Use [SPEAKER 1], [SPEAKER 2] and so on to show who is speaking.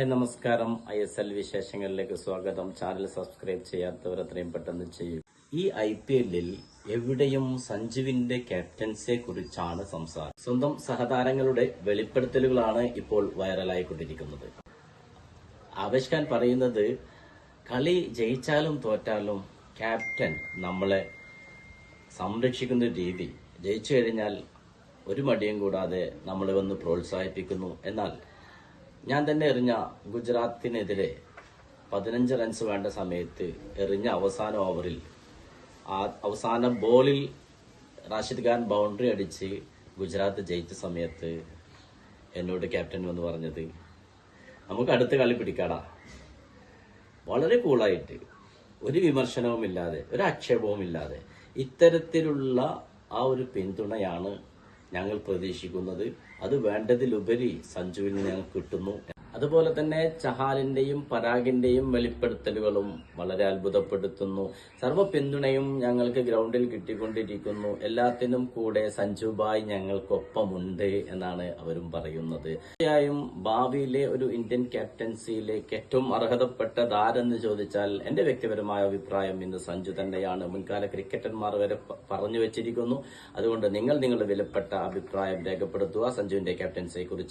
[SPEAKER 1] നമസ്കാരം. I S L വിശേഷങ്ങളിലേക്ക് സ്വാഗതം. ചാനൽ സബ്സ്ക്രൈബ് ചെയ്യാത്തവർ എത്രയും പെട്ടെന്ന് ചെയ്യും. ഈ ഐ പി എല്ലിൽ എവിടെയും സഞ്ജുവിന്റെ ക്യാപ്റ്റൻസിയെ കുറിച്ചാണ് സംസാരം. സ്വന്തം സഹതാരങ്ങളുടെ വെളിപ്പെടുത്തലുകളാണ് ഇപ്പോൾ വൈറലായിക്കൊണ്ടിരിക്കുന്നത്. ആവേശ് ഖാൻ പറയുന്നത് കളി ജയിച്ചാലും തോറ്റാലും ക്യാപ്റ്റൻ നമ്മളെ സംരക്ഷിക്കുന്ന രീതി. ജയിച്ചു കഴിഞ്ഞാൽ ഒരു മടിയും കൂടാതെ നമ്മളെ വന്ന് പ്രോത്സാഹിപ്പിക്കുന്നു. എന്നാൽ ഞാൻ തന്നെ എറിഞ്ഞ ഗുജറാത്തിനെതിരെ പതിനഞ്ച് റൺസ് വേണ്ട സമയത്ത് എറിഞ്ഞ അവസാന ഓവറിൽ അവസാന ബോളിൽ റാഷിദ് ഖാൻ ബൗണ്ടറി അടിച്ച് ഗുജറാത്ത് ജയിച്ച സമയത്ത് എന്നോട് ക്യാപ്റ്റൻ വന്ന് പറഞ്ഞത് നമുക്ക് അടുത്ത കളി പിടിക്കാടാ. വളരെ കൂളായിട്ട് ഒരു വിമർശനവും ഇല്ലാതെ ഒരു ആക്ഷേപവും ഇല്ലാതെ ഇത്തരത്തിലുള്ള ആ ഒരു പിന്തുണയാണ് ഞങ്ങൾ പ്രതീക്ഷിക്കുന്നത്. അത് വേണ്ടതിലുപരി സഞ്ജുവിന് ഞങ്ങൾ കിട്ടുന്നു. അതുപോലെ തന്നെ ചഹാലിന്റെയും പരാഗിന്റെയും വെളിപ്പെടുത്തലുകളും വളരെ അത്ഭുതപ്പെടുത്തുന്നു. സർവ പിന്തുണയും ഞങ്ങൾക്ക് ഗ്രൗണ്ടിൽ കിട്ടിക്കൊണ്ടിരിക്കുന്നു. എല്ലാത്തിനും കൂടെ സഞ്ജുബായ് ഞങ്ങൾക്കൊപ്പമുണ്ട് എന്നാണ് അവരും പറയുന്നത്. തീർച്ചയായും ഭാവിയിലെ ഒരു ഇന്ത്യൻ ക്യാപ്റ്റൻസിയിലേക്ക് ഏറ്റവും അർഹതപ്പെട്ട അർഹതപ്പെട്ടതാരെന്ന് ചോദിച്ചാൽ എന്റെ വ്യക്തിപരമായ അഭിപ്രായം ഇന്ന് സഞ്ജു തന്നെയാണ്. മുൻകാല ക്രിക്കറ്റർമാർ വരെ പറഞ്ഞു വെച്ചിരിക്കുന്നു. അതുകൊണ്ട് നിങ്ങൾ നിങ്ങളുടെ വിലപ്പെട്ട അഭിപ്രായം രേഖപ്പെടുത്തുക. സഞ്ജുവിന്റെ ക്യാപ്റ്റൻസിയെ കുറിച്ച്